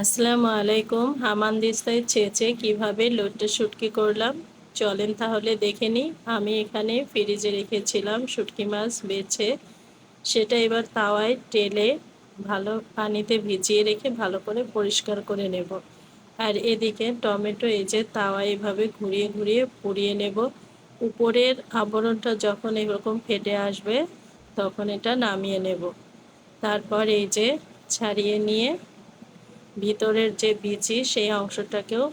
আসসালামু আলাইকুম। হামান দিস্তায় চেয়েছে কীভাবে লোটে শুটকি করলাম? চলেন তাহলে দেখে নিই। আমি এখানে ফ্রিজে রেখেছিলাম শুটকি মাছ বেছে। সেটা এবার তাওয়ায় টেলে ভালো পানিতে ভিজিয়ে রেখে ভালো করে পরিষ্কার করে নেব। আর এদিকে টমেটো এই যে তাওয়া এভাবে ঘুরিয়ে ঘুরিয়ে পুড়িয়ে নেব। উপরের আবরণটা যখন এরকম ফেটে আসবে, তখন এটা নামিয়ে নেব। তারপর এই যে ছাড়িয়ে নিয়ে ভিতরের যে বিচি, সেই অংশটাকেও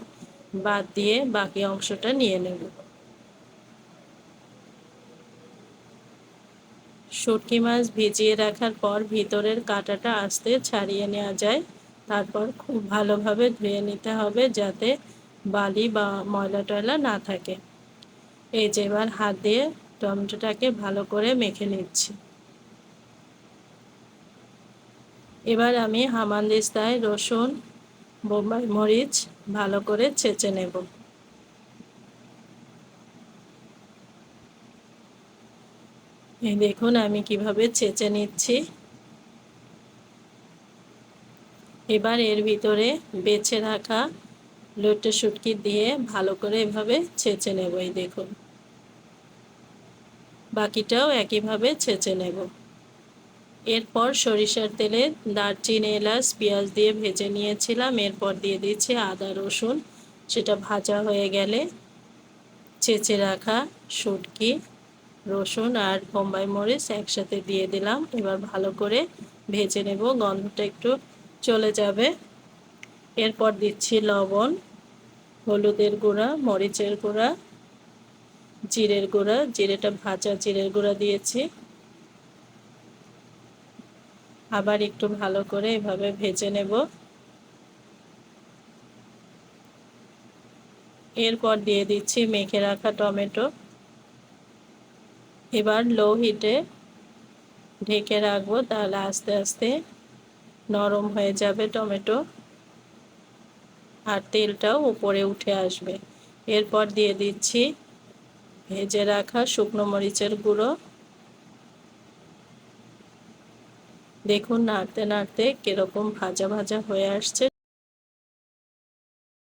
বাদ দিয়ে বাকি অংশটা নিয়ে নেব। শুটকি মাছ ভিজিয়ে রাখার পর ভিতরের কাঁটাটা আস্তে ছাড়িয়ে নেওয়া যায়। তারপর খুব ভালোভাবে ধুয়ে নিতে হবে যাতে বালি বা ময়লা টয়লা না থাকে। এই যে এবার হাত দিয়ে টমেটোটাকে ভালো করে মেখে নিচ্ছি। এবার আমি হামানদিস্তায় রসুন, বোম্বাই মরিচ ভালো করে ছেঁচে নেব। এই দেখুন আমি কীভাবে ছেঁচে নিচ্ছি। এবার এর ভিতরে বেছে রাখা লোটে শুটকি দিয়ে ভালো করে এভাবে ছেঁচে নেব, এই দেখুন। বাকিটাও একইভাবে ছেঁচে নেব। এরপর সরিষার তেলে দারচিনি, এলাচ, পেঁয়াজ দিয়ে ভেজে নিয়েছিলাম। এরপর দিয়ে দিচ্ছি আদা, রসুন। সেটা ভাজা হয়ে গেলে চেঁচে রাখা শুটকি, রসুন আর বোম্বাই মরিচ একসাথে দিয়ে দিলাম। এবার ভালো করে ভেজে নেব। গন্ধটা একটু চলে যাবে। এরপর দিচ্ছি লবণ, হলুদের গুঁড়া, মরিচের গুঁড়া, জিরের গুঁড়া। জিরেটা ভাজা জিরের গুঁড়া দিয়েছি। আবার একটু ভালো করে এভাবে ভেজে নেব। এরপর দিয়ে দিচ্ছি মেখে রাখা টমেটো। এবার লো হিটে ঢেকে রাখব, তাহলে আস্তে আস্তে নরম হয়ে যাবে টমেটো। আর তেলটাও উপরে উঠে আসবে। এরপর দিয়ে দিচ্ছি ভেজে রাখা শুকনো মরিচের গুঁড়ো। দেখুন নাড়তে নাড়তে কীরকম ভাজা ভাজা হয়ে আসছে।